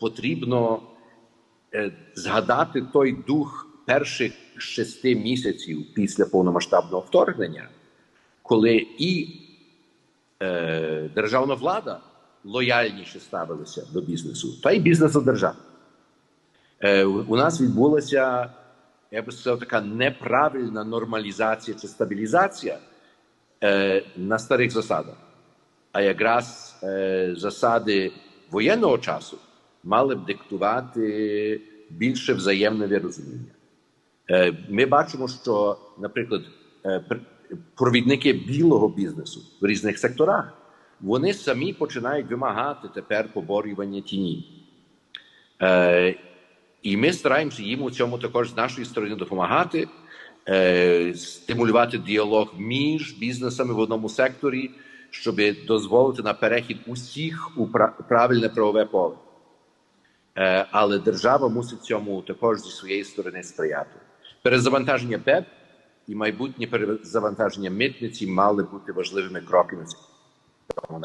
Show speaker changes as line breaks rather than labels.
потрібно е, згадати той дух перших шести місяців після повномасштабного вторгнення, коли і е, державна влада лояльніше ставилися до бізнесу, та й бізнес до держави. Е, у нас відбулася, я би сказав, така неправильна нормалізація чи стабілізація е, на старих засадах. А якраз е, засади воєнного часу мали б диктувати більше взаємне розуміння. Е, ми бачимо, що, наприклад, е, провідники білого бізнесу в різних секторах вони самі починають вимагати тепер поборювання тіні. Е, і ми стараємося їм у цьому також з нашої сторони допомагати, стимулювати діалог між бізнесами в одному секторі, щоб дозволити на перехід усіх у правильне правове поле. Але держава мусить цьому також зі своєї сторони сприяти. Перезавантаження ПЕП і майбутнє перезавантаження митниці мали бути важливими кроками цього